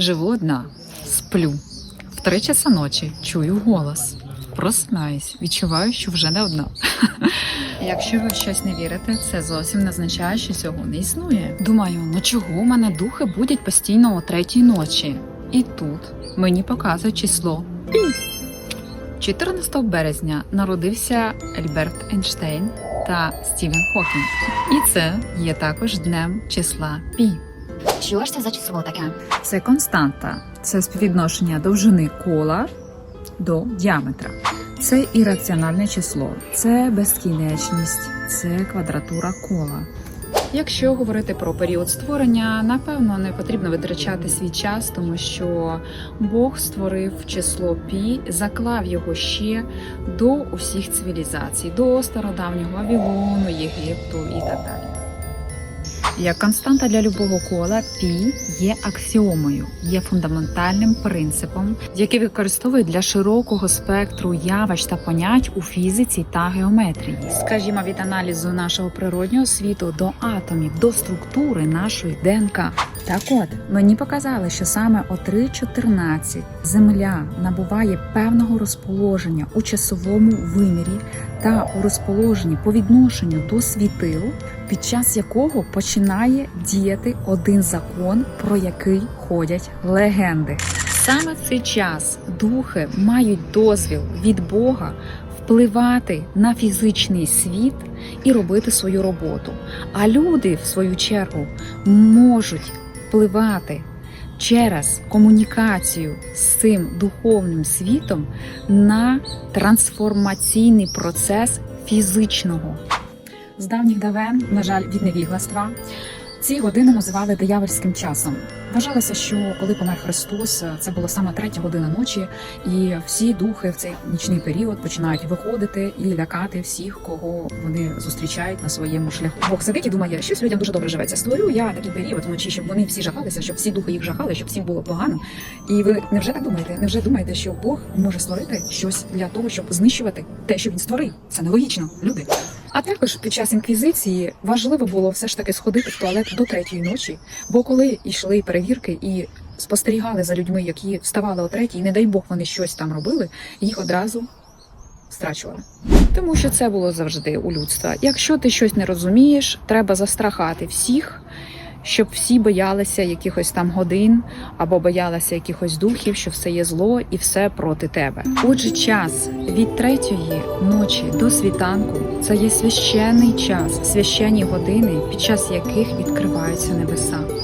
Живу одна, сплю. В три часа ночі чую голос. Просинаюсь, відчуваю, що вже не одна. Якщо ви в щось не вірите, це зовсім не означає, що цього не існує. Думаю, ну чого мене духи будять постійно о третій ночі? І тут мені показують число пі. 14 березня народився Альберт Ейнштейн та Стівен Хокінг. І це є також днем числа пі. Що ж це за число таке? Це константа, це співвідношення довжини кола до діаметра. Це ірраціональне число, це безкінечність, це квадратура кола. Якщо говорити про період створення, напевно не потрібно витрачати свій час, тому що Бог створив число пі, заклав його ще до усіх цивілізацій, до стародавнього Вавилону, Єгипту і так далі. Як константа для любого кола, пі є аксіомою, є фундаментальним принципом, який використовують для широкого спектру явищ та понять у фізиці та геометрії. Скажімо, від аналізу нашого природнього світу до атомів, до структури нашої ДНК. Так от мені показали, що саме о 3.14 Земля набуває певного розположення у часовому вимірі та у розположенні по відношенню до світил, під час якого починає діяти один закон, про який ходять легенди. Саме в цей час духи мають дозвіл від Бога впливати на фізичний світ і робити свою роботу. А люди, в свою чергу, можуть впливати через комунікацію з цим духовним світом на трансформаційний процес фізичного. З давніх давен, на жаль, від невігластва, ці години називали диявольським часом. Вважалося, що коли помер Христос, це була саме третя година ночі, і всі духи в цей нічний період починають виходити і лякати всіх, кого вони зустрічають на своєму шляху. Бог сидить і думає, щось людям дуже добре живеться. Створю я такий період вночі, щоб вони всі жахалися, щоб всі духи їх жахали, щоб всім було погано. І ви невже так думаєте? Невже думаєте, що Бог може створити щось для того, щоб знищувати те, що він створив? Це нелогічно, люди. А також під час інквізиції важливо було все ж таки сходити в туалет до третьої ночі, бо коли йшли перевірки і спостерігали за людьми, які вставали о третій, не дай Бог вони щось там робили, їх одразу страчували. Тому що це було завжди у людства. Якщо ти щось не розумієш, треба застрахати всіх. Щоб всі боялися якихось там годин або боялися якихось духів, що все є зло і все проти тебе. Отже, час від третьої ночі до світанку це є священний час, священні години, під час яких відкриваються небеса.